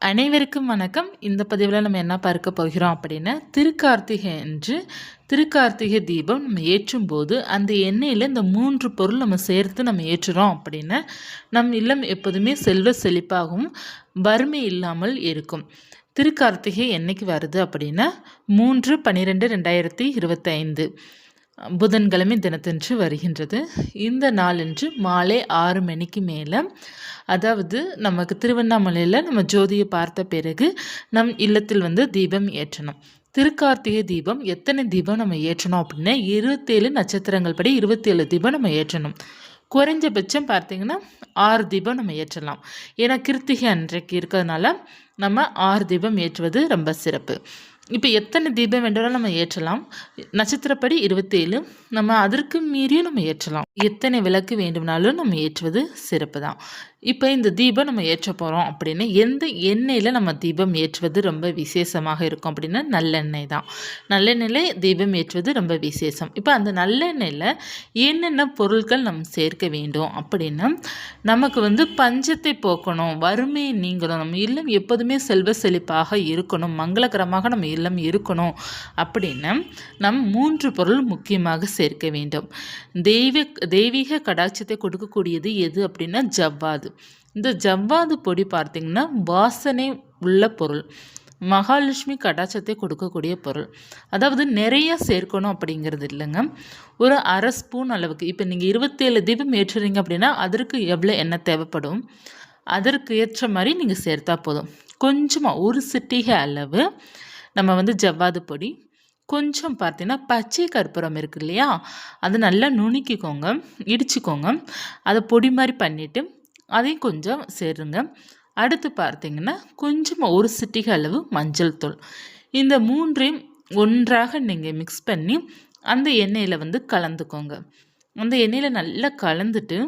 அனைவருக்கும் வணக்கம். இந்த பதிவில் நம்ம என்ன பார்க்க போகிறோம் அப்படின்னா திருக்கார்த்திகை என்று திருக்கார்த்திகை தீபம் நம்ம ஏற்றும் போது அந்த எண்ணெயில் இந்த மூன்று பொருள் நம்ம சேர்த்து நம்ம ஏற்றுறோம் அப்படின்னா நம் இல்லம் எப்போதுமே செல்வ செழிப்பாகவும் வறுமை இல்லாமல் இருக்கும். திருக்கார்த்திகை என்னைக்கு வருது அப்படின்னா மூன்று பன்னிரெண்டு ரெண்டாயிரத்தி இருபத்தைந்து. புதன்கிழமை தினத்தன்று வருகின்றது. இந்த நாளன்று மாலை ஆறு மணிக்கு மேலே அதாவது நமக்கு திருவண்ணாமலையில் நம்ம ஜோதியை பார்த்த பிறகு நம் இல்லத்தில் வந்து தீபம் ஏற்றணும். திருக்கார்த்திகை தீபம் எத்தனை தீபம் நம்ம ஏற்றணும் அப்படின்னா இருபத்தேழு நட்சத்திரங்கள் படி இருபத்தேழு தீபம் நம்ம ஏற்றணும். குறைஞ்சபட்சம் பார்த்திங்கன்னா ஆறு தீபம் நம்ம ஏற்றலாம். ஏன்னா கிருத்திகை அன்றைக்கு இருக்கிறதுனால நம்ம ஆறு தீபம் ஏற்றுவது ரொம்ப சிறப்பு. இப்போ எத்தனை தீபம் வேண்டாலும் நம்ம ஏற்றலாம். நட்சத்திரப்படி இருபத்தேழு. நம்ம அதற்கு மீறியும் நம்ம ஏற்றலாம். எத்தனை விளக்கு வேண்டும்னாலும் நம்ம ஏற்றுவது சிறப்பு தான் இப்போ இந்த தீபம் நம்ம ஏற்ற போகிறோம் அப்படின்னா எந்த எண்ணெயில் நம்ம தீபம் ஏற்றுவது ரொம்ப விசேஷமாக இருக்கும் அப்படின்னா நல்லெண்ணெய் தான் நல்லெண்ணெயில் தீபம் ஏற்றுவது ரொம்ப விசேஷம். இப்போ அந்த நல்லெண்ணெயில் என்னென்ன பொருட்கள் நம்ம சேர்க்க வேண்டும் அப்படின்னா நமக்கு வந்து பஞ்சத்தை போக்கணும். வறுமையை நீங்கணும். நம்ம இல்லம் எப்போதுமே செல்வ செழிப்பாக இருக்கணும். மங்களகரமாக நம்ம இல்லம் இருக்கணும். அப்படின்னு நம் மூன்று பொருள் முக்கியமாக சேர்க்க வேண்டும். தெய்வ தெய்வீக கடாட்சத்தை கொடுக்கக்கூடியது எது அப்படின்னா ஜவ்வாது. இந்த ஜவ்வாது பொடி பார்த்திங்கன்னா வாசனை உள்ள பொருள். மகாலட்சுமி கடாச்சத்தை கொடுக்கக்கூடிய பொருள். அதாவது நிறைய சேர்க்கணும் அப்படிங்கிறது இல்லைங்க. ஒரு அரை ஸ்பூன் அளவுக்கு இப்போ நீங்கள் இருபத்தேழு தீபம் ஏற்றுறீங்க அப்படின்னா அதற்கு எவ்வளோ எண்ணெய் தேவைப்படும்? அதற்கு ஏற்ற மாதிரி நீங்கள் சேர்த்தா போதும். கொஞ்சமாக ஒரு சிட்டிகை அளவு நம்ம வந்து ஜவ்வாது பொடி கொஞ்சம் பார்த்தீங்கன்னா பச்சை கற்பூரம் இருக்கு இல்லையா? அதை நல்லா நுணுக்கிக்கோங்க இடிச்சுக்கோங்க. அதை பொடி மாதிரி பண்ணிவிட்டு அதையும் கொஞ்சம் சேருங்க. அடுத்து பார்த்தீங்கன்னா கொஞ்சமாக ஒரு சிட்டிகை அளவு மஞ்சள் தூள். இந்த மூன்றையும் ஒன்றாக நீங்கள் மிக்ஸ் பண்ணி அந்த எண்ணெயில் வந்து கலந்துக்கோங்க. அந்த எண்ணெயில் நல்லா கலந்துட்டு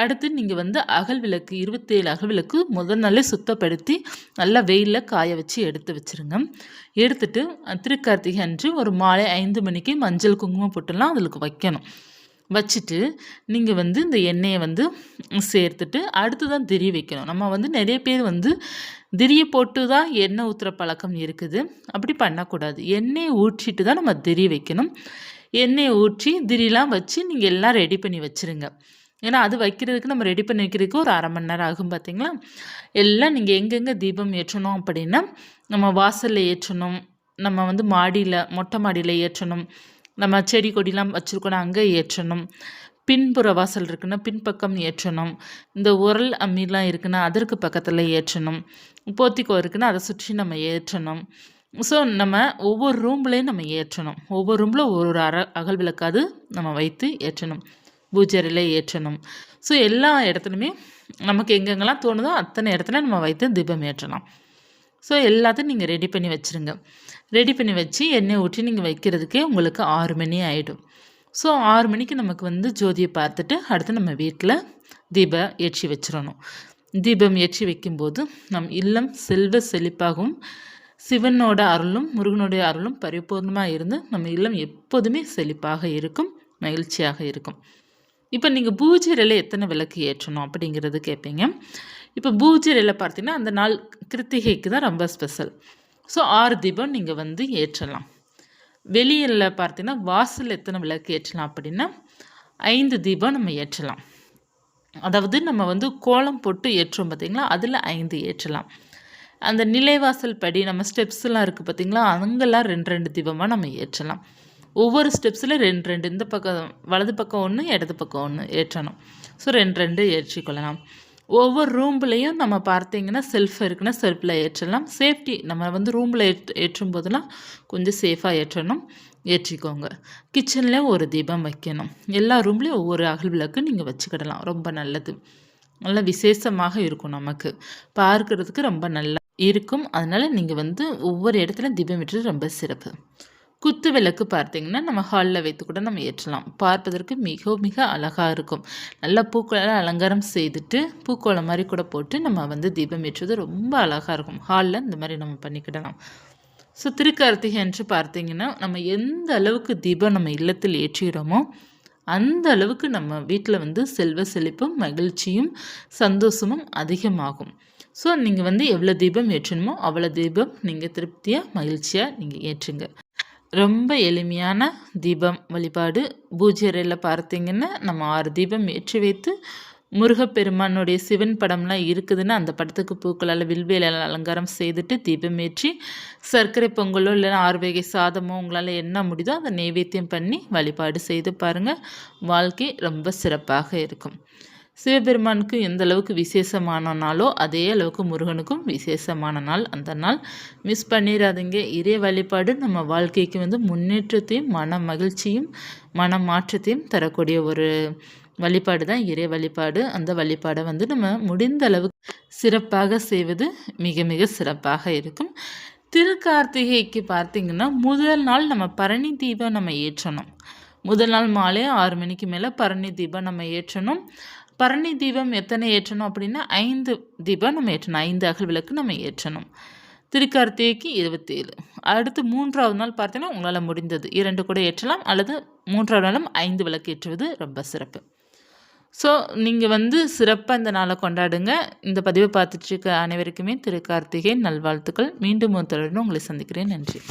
அடுத்து நீங்கள் வந்து அகல் விளக்கு இருபத்தேழு அகல் விளக்கு முதல் நாளே சுத்தப்படுத்தி நல்லா வெயிலில் காய வச்சு எடுத்து வச்சுருங்க. எடுத்துட்டு திருக்கார்த்திகை அன்று ஒரு மாலை ஐந்து மணிக்கு மஞ்சள் குங்குமம் போட்டுலாம் அதுக்கு வைக்கணும். வச்சுட்டு நீங்கள் வந்து இந்த எண்ணெயை வந்து சேர்த்துட்டு அடுத்து தான் திரி வைக்கணும். நம்ம வந்து நிறைய பேர் வந்து திரியை போட்டு தான் எண்ணெய் ஊற்றுற பழக்கம் இருக்குது. அப்படி பண்ணக்கூடாது. எண்ணெயை ஊற்றிட்டு தான் நம்ம திரி வைக்கணும். எண்ணெயை ஊற்றி திரிலாம் வச்சு நீங்கள் எல்லாம் ரெடி பண்ணி வச்சுருங்க. ஏன்னா அது வைக்கிறதுக்கு நம்ம ரெடி பண்ணி வைக்கிறதுக்கு ஒரு அரை மணி நேரம் ஆகும் பார்த்தீங்களா எல்லாம் நீங்கள் எங்கெங்கே தீபம் ஏற்றணும் அப்படின்னா நம்ம வாசலில் ஏற்றணும் நம்ம வந்து மாடியில் மொட்டை மாடியில் ஏற்றணும் நம்ம செடி கொடிலாம் வச்சுருக்கணும் அங்கே ஏற்றணும் பின்புற வாசல் இருக்குன்னா பின்பக்கம் ஏற்றணும் இந்த உரல் அம்மிலாம் இருக்குன்னா அதற்கு பக்கத்தில் ஏற்றணும் போத்திக்கோ இருக்குன்னா அதை சுற்றி நம்ம ஏற்றணும். ஸோ நம்ம ஒவ்வொரு ரூம்லேயும் நம்ம ஏற்றணும். ஒவ்வொரு ரூமில் ஒரு ஒரு அற அகல் விளக்காது நம்ம வைத்து ஏற்றணும். பூஜரில் ஏற்றணும். ஸோ எல்லா இடத்துலையுமே நமக்கு எங்கெங்கெல்லாம் தோணுதோ அத்தனை இடத்துல நம்ம வைத்து தீபம் ஏற்றலாம். ஸோ எல்லாத்தையும் நீங்கள் ரெடி பண்ணி வச்சுருங்க. ரெடி பண்ணி வச்சு எண்ணெய் ஊற்றி நீங்கள் வைக்கிறதுக்கே உங்களுக்கு ஆறு மணி ஆகிடும் ஸோ ஆறு மணிக்கு நமக்கு வந்து ஜோதியை பார்த்துட்டு அடுத்து நம்ம வீட்டில் தீபம் ஏற்றி வச்சிடணும். தீபம் ஏற்றி வைக்கும்போது நம் இல்லம் செல்வ செழிப்பாகவும் சிவனோட அருளும் முருகனுடைய அருளும் பரிபூர்ணமாக இருந்து நம்ம இல்லம் எப்போதுமே செழிப்பாக இருக்கும் மகிழ்ச்சியாக இருக்கும். இப்போ நீங்கள் பூஜையில் எத்தனை விளக்கு ஏற்றணும் அப்படிங்கிறது கேட்பீங்க இப்போ பூஜையில் பார்த்தீங்கன்னா அந்த நாள் கிருத்திகைக்கு தான் ரொம்ப ஸ்பெஷல் ஸோ ஆறு தீபம் நீங்கள் வந்து ஏற்றலாம். வெளியில் பார்த்தீங்கன்னா வாசல் எத்தனை விளக்கு ஏற்றலாம் அப்படின்னா ஐந்து தீபம் நம்ம ஏற்றலாம். அதாவது நம்ம வந்து கோலம் போட்டு ஏற்றுவோம் பார்த்திங்களா அதில் ஐந்து ஏற்றலாம். அந்த நிலைவாசல் படி நம்ம ஸ்டெப்ஸ்லாம் இருக்குது பார்த்திங்களா அங்கெல்லாம் ரெண்டு ரெண்டு தீபமாக நம்ம ஏற்றலாம். ஒவ்வொரு ஸ்டெப்ஸில் ரெண்டு ரெண்டு இந்த பக்கம் வலது பக்கம் ஒன்று இடது பக்கம் ஒன்று ஏற்றணும். ஸோ ரெண்டு ரெண்டு ஏற்றிக்கொள்ளலாம். ஒவ்வொரு ரூம்லேயும் நம்ம பார்த்தீங்கன்னா செல்ஃப் இருக்குன்னா செல்ஃபில் ஏற்றலாம். சேஃப்டி நம்ம வந்து ரூமில் ஏற்று ஏற்றும் போதெல்லாம் கொஞ்சம் சேஃபாக ஏற்றணும். ஏற்றிக்கோங்க. கிச்சனில் ஒரு தீபம் வைக்கணும். எல்லா ரூம்லேயும் ஒவ்வொரு அகல் விளக்கு நீங்கள் வச்சுக்கிடலாம். ரொம்ப நல்லது. நல்ல விசேஷமாக இருக்கும் நமக்கு. பார்க்குறதுக்கு ரொம்ப நல்லா இருக்கும். அதனால் நீங்கள் வந்து ஒவ்வொரு இடத்துல தீபம் விட்டுறது ரொம்ப சிறப்பு. குத்து விளக்கு பார்த்தீங்கன்னா நம்ம ஹாலில் வைத்து கூட நம்ம ஏற்றலாம். பார்ப்பதற்கு மிக மிக அழகாக இருக்கும். நல்லா பூக்களால் அலங்காரம் செய்துட்டு பூக்கோளம் மாதிரி கூட போட்டு நம்ம வந்து தீபம் ஏற்றுவது ரொம்ப அழகாக இருக்கும். ஹாலில் இந்த மாதிரி நம்ம பண்ணிக்கிடலாம். ஸோ திருக்கார்த்திகை என்று பார்த்தீங்கன்னா நம்ம எந்த அளவுக்கு தீபம் நம்ம இல்லத்தில் ஏற்றுகிறோமோ அந்த அளவுக்கு நம்ம வீட்டில் வந்து செல்வ செழிப்பும் மகிழ்ச்சியும் சந்தோஷமும் அதிகமாகும். ஸோ நீங்கள் வந்து எவ்வளோ தீபம் ஏற்றணுமோ அவ்வளோ தீபம் நீங்கள் திருப்தியாக மகிழ்ச்சியாக நீங்கள் ஏற்றுங்க. ரொம்ப எளிமையான தீபம் வழிபாடு. பூஜை அறையில் பார்த்தீங்கன்னா நம்ம ஆறு தீபம் ஏற்றி வைத்து முருகப்பெருமானுடைய சிவன் படம்லாம் இருக்குதுன்னா அந்த படத்துக்கு பூக்களால் வில்வேல அலங்காரம் செய்துட்டு தீபம் ஏற்றி சர்க்கரை பொங்கலோ இல்லைன்னா ஆர்வேகை சாதமோ உங்களால் என்ன முடியுதோ அதை நைவேத்தியம் பண்ணி வழிபாடு செய்து பாருங்கள் வாழ்க்கை ரொம்ப சிறப்பாக இருக்கும். சிவபெருமானுக்கு எந்த அளவுக்கு விசேஷமான நாளோ அதே அளவுக்கு முருகனுக்கும் விசேஷமான நாள். அந்த நாள் மிஸ் பண்ணிடாதீங்க இறை வழிபாடு நம்ம வாழ்க்கைக்கு வந்து முன்னேற்றத்தையும் மன மகிழ்ச்சியும் மன மாற்றத்தையும் தரக்கூடிய ஒரு வழிபாடு தான் இறை வழிபாடு. அந்த வழிபாடை வந்து நம்ம முடிந்த அளவுக்கு சிறப்பாக செய்வது மிக மிக சிறப்பாக இருக்கும். திருக்கார்த்திகைக்கு பார்த்திங்கன்னா முதல் நாள் நம்ம பரணி தீபம் நம்ம ஏற்றணும். முதல் நாள் மாலை ஆறு மணிக்கு மேலே பரணி தீபம் நம்ம ஏற்றணும். பரணி தீபம் எத்தனை ஏற்றணும் அப்படின்னா ஐந்து தீபம் நம்ம ஏற்றணும். ஐந்து அகல் விளக்கு நம்ம ஏற்றணும். திருக்கார்த்திகைக்கு இருபத்தேழு. அடுத்து மூன்றாவது நாள் பார்த்தீங்கன்னா உங்களால் முடிந்தது. இரண்டு கூட ஏற்றலாம் அல்லது மூன்றாவது நாளும் ஐந்து விளக்கு ஏற்றுவது ரொம்ப சிறப்பு. ஸோ நீங்கள் வந்து சிறப்பாக இந்த நாளை கொண்டாடுங்க. இந்த பதிவை பார்த்துட்டு இருக்க அனைவருக்குமே திருக்கார்த்திகை நல்வாழ்த்துக்கள். மீண்டும் ஒரு தொடர்ந்து உங்களை சந்திக்கிறேன். நன்றி.